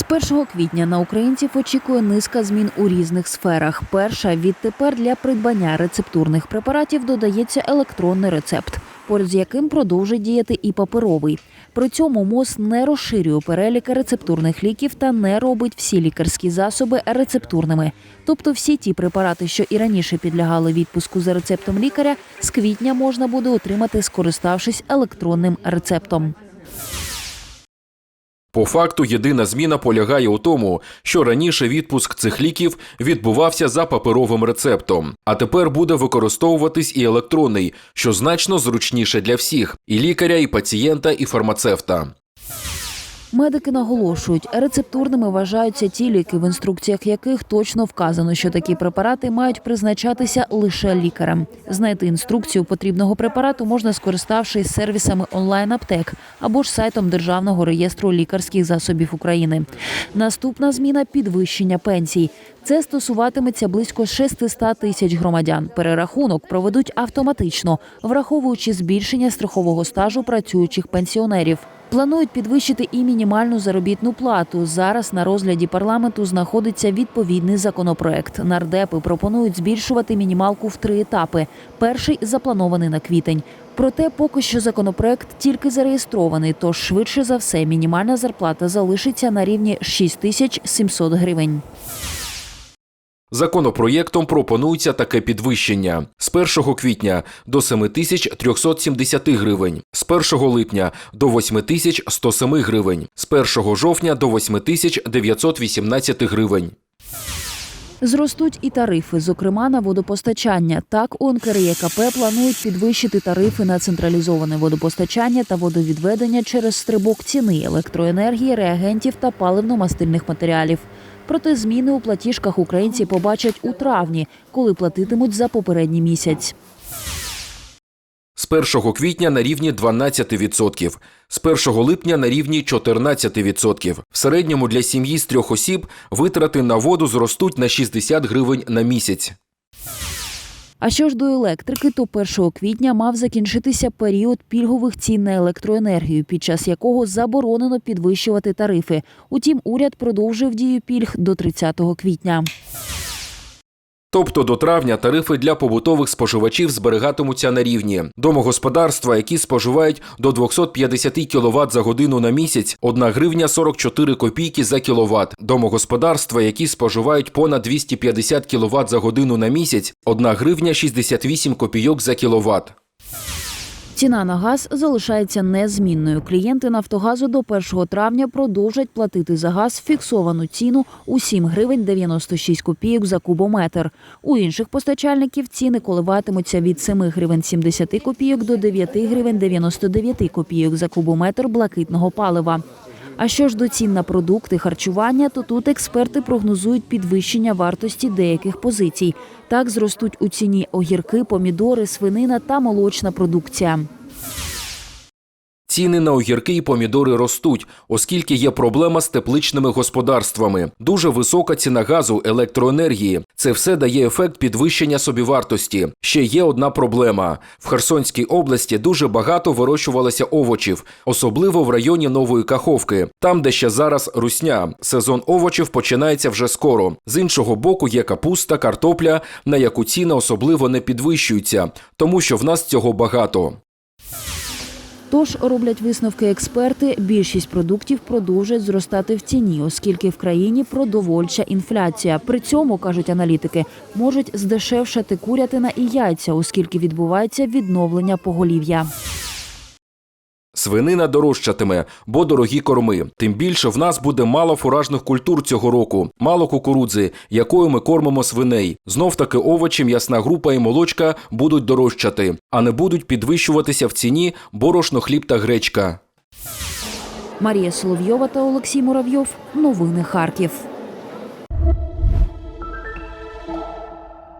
З 1 квітня на українців очікує низка змін у різних сферах. Перша відтепер для придбання рецептурних препаратів додається електронний рецепт, поряд з яким продовжить діяти і паперовий. При цьому МОЗ не розширює перелік рецептурних ліків та не робить всі лікарські засоби рецептурними. Тобто, всі ті препарати, що і раніше підлягали відпуску за рецептом лікаря, з квітня можна буде отримати, скориставшись електронним рецептом. По факту єдина зміна полягає у тому, що раніше відпуск цих ліків відбувався за паперовим рецептом, а тепер буде використовуватись і електронний, що значно зручніше для всіх і лікаря, і пацієнта, і фармацевта. Медики наголошують, рецептурними вважаються ті ліки, в інструкціях яких точно вказано, що такі препарати мають призначатися лише лікарем. Знайти інструкцію потрібного препарату можна скориставшись сервісами онлайн-аптек або ж сайтом Державного реєстру лікарських засобів України. Наступна зміна підвищення пенсій. Це стосуватиметься близько 600 тисяч громадян. Перерахунок проведуть автоматично, враховуючи збільшення страхового стажу працюючих пенсіонерів. Планують підвищити і мінімальну заробітну плату. Зараз на розгляді парламенту знаходиться відповідний законопроект. Нардепи пропонують збільшувати мінімалку в три етапи. Перший запланований на квітень. Проте поки що законопроект тільки зареєстрований, тож швидше за все мінімальна зарплата залишиться на рівні 6700 гривень. Законопроєктом пропонується таке підвищення. З 1 квітня до 7370 гривень, з 1 липня до 8107 гривень, з 1 жовтня до 8918 гривень. Зростуть і тарифи, зокрема на водопостачання. Так, у НКРЄКП планують підвищити тарифи на централізоване водопостачання та водовідведення через стрибок ціни електроенергії, реагентів та паливно-мастильних матеріалів. Проте зміни у платіжках українці побачать у травні, коли платитимуть за попередній місяць. З 1 квітня на рівні 12%, з 1 липня на рівні 14%. В середньому для сім'ї з трьох осіб витрати на воду зростуть на 60 гривень на місяць. А що ж до електрики, то 1 квітня мав закінчитися період пільгових цін на електроенергію, під час якого заборонено підвищувати тарифи. Утім, уряд продовжив дію пільг до 30 квітня. Тобто до травня тарифи для побутових споживачів зберігатимуться на рівні. Домогосподарства, які споживають до 250 кВт за годину на місяць, 1 гривня 44 копійки за кіловат. Домогосподарства, які споживають понад 250 кВт за годину на місяць, 1 гривня 68 копійок за кіловат. Ціна на газ залишається незмінною. Клієнти Нафтогазу до 1 травня продовжать платити за газ фіксовану ціну у 7 гривень 96 копійок за кубометр. У інших постачальників ціни коливатимуться від 7 гривень 70 копійок до 9 гривень 99 копійок за кубометр блакитного палива. А що ж до цін на продукти харчування, то тут експерти прогнозують підвищення вартості деяких позицій. Так зростуть у ціні огірки, помідори, свинина та молочна продукція. Ціни на огірки і помідори ростуть, оскільки є проблема з тепличними господарствами. Дуже висока ціна газу, електроенергії. Це все дає ефект підвищення собівартості. Ще є одна проблема: в Херсонській області дуже багато вирощувалося овочів, особливо в районі Нової Каховки, там, де ще зараз русня. Сезон овочів починається вже скоро. З іншого боку, є капуста, картопля, на яку ціни особливо не підвищуються, тому що в нас цього багато. Тож роблять висновки експерти. Більшість продуктів продовжать зростати в ціні, оскільки в країні продовольча інфляція. При цьому кажуть аналітики, можуть здешевшати курятина і яйця, оскільки відбувається відновлення поголів'я. Свинина дорожчатиме, бо дорогі корми. Тим більше в нас буде мало фуражних культур цього року, мало кукурудзи, якою ми кормимо свиней. Знов таки овочі, м'ясна група і молочка будуть дорожчати, а не будуть підвищуватися в ціні борошно, хліб та гречка. Марія Соловйова та Олексій Муравйов. Новини Харків.